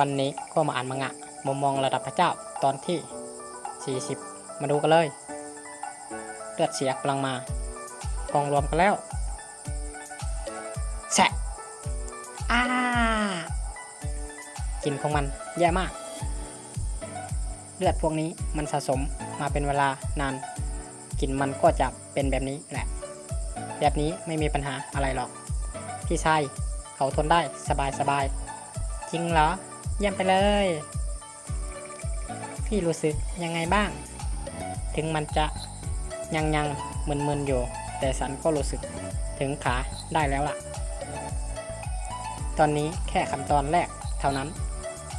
วันนี้ก็มาอ่านมังงะมุมมองระดับพระเจ้าตอนที่ 40 มาดูกันเลย เลือดเสียกำลังมากองรวมกันแล้วแฉะอ้ากลิ่นของมันแย่มาก เลือดพวกนี้มันสะสมมาเป็นเวลานานกลิ่นมันก็จะเป็นแบบนี้แหละ แบบนี้ไม่มีปัญหาอะไรหรอก พี่ชายเขาทนได้สบายสบายจริงเหรอ เยี่ยมไปเลย พี่รู้สึกยังไงบ้าง ถึงมันจะยังยังมึนๆอยู่ แต่สันก็รู้สึกถึงขาได้แล้วล่ะ ตอนนี้แค่ขั้นตอนแรกเท่านั้น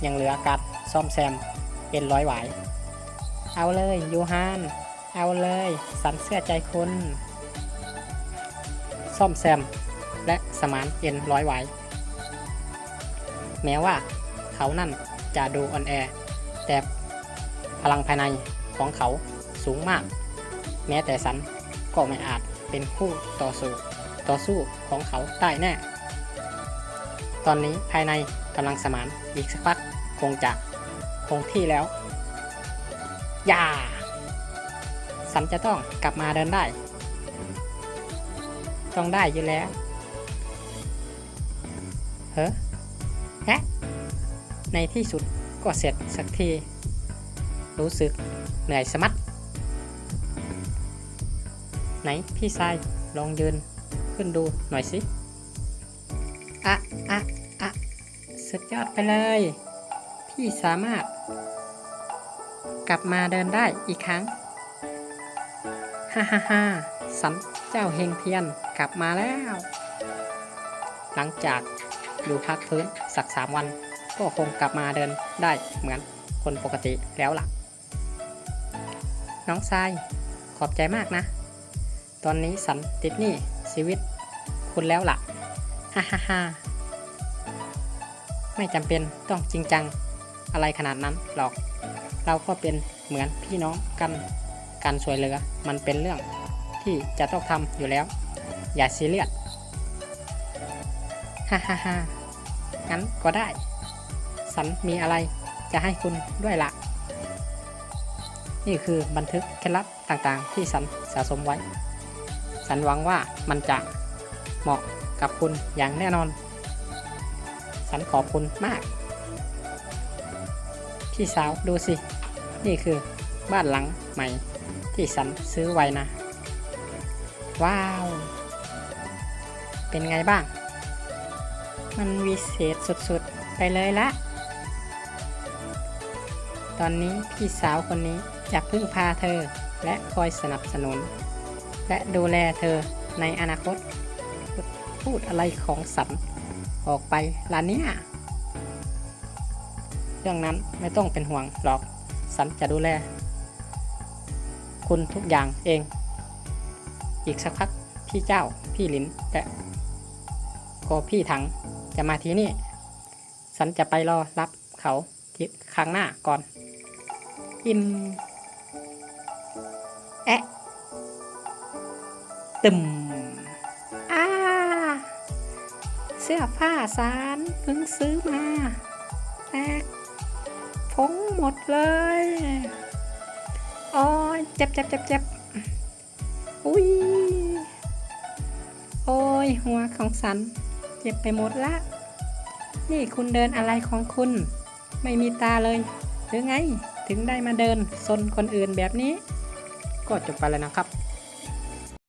ยังเหลือการซ่อมแซมเป็นร้อยหวาย เอาเลยยูฮาน เอาเลย สันเสื้อใจคุณ ซ่อมแซมและสมานเอ็นร้อยหวายแม้ว่า เขานั่นจะดูอ่อนแอ แต่พลังภายในของเขาสูงมาก แม้แต่สันก็ไม่อาจเป็นคู่ต่อสู้ต่อสู้ของเขาได้แน่ ตอนนี้ภายในกำลังสมานอีกสักพักคงจะคงที่แล้ว อย่า สันจะต้องกลับมาเดินได้ ต้องได้อยู่แล้ว เฮ้แฮะ ในที่สุดก็เสร็จสักที รู้สึกเหนื่อยสมัด ไหนพี่ชายลองยืนขึ้นดูหน่อยสิ อะอะอะสุดยอดไปเลย พี่สามารถ กลับมาเดินได้อีกครั้ง ฮ่าฮ่าฮ่าสันเจ้าเฮงเทียนกลับมาแล้ว หลังจากอยู่พักพื้นสักสามวัน ก็คงกลับมาเดินได้เหมือนคนปกติแล้วล่ะ น้องทรายขอบใจมากนะ ตอนนี้สันติดหนี้ชีวิตคุณแล้วล่ะ ฮ่าฮ่าฮ่าไม่จำเป็นต้องจริงจังอะไรขนาดนั้นหรอก เราก็เป็นเหมือนพี่น้องกันการช่วยเหลือมันเป็นเรื่องที่จะต้องทำอยู่แล้ว อย่าซีเรียสฮ่าฮ่าฮ่างั้นก็ได้ สันมีอะไรจะให้คุณด้วยละนี่คือบันทึกเคล็ดลับต่างๆ ที่สันสะสมไว้ สันหวังว่ามันจะเหมาะกับคุณอย่างแน่นอน สันขอบคุณมาก พี่สาวดูสิ นี่คือบ้านหลังใหม่ที่สันซื้อไว้นะ ว้าว เป็นไงบ้าง มันวิเศษสุดๆ ไปเลยละ ตอนนี้พี่สาวคนนี้จะพึ่งพาเธอและคอยสนับสนุน และดูแลเธอในอนาคต พูดอะไรของสันออกไปล่ะเนี่ยเรื่องนั้นไม่ต้องเป็นห่วงหรอก สันจะดูแล คุณทุกอย่างเอง อีกสักพักพี่เจ้าพี่ลินและก็พี่ถังจะมาที่นี่ สันจะไปรอรับเขาที่ข้างหน้าก่อน อิมแอะตึมอ้าเสื้อผ้าสารเพิ่งซื้อมาแตกผงหมดเลยอ้ยเจ็บเจ็บเจ็บเจ็บอุ้ยโอ้ยหัวของสัน เจ็บไปหมดละ นี่คุณเดินอะไรของคุณ ไม่มีตาเลยหรือไง ถึงได้มาเดินซนคนอื่นแบบนี้ ก็จบไปแล้วนะครับ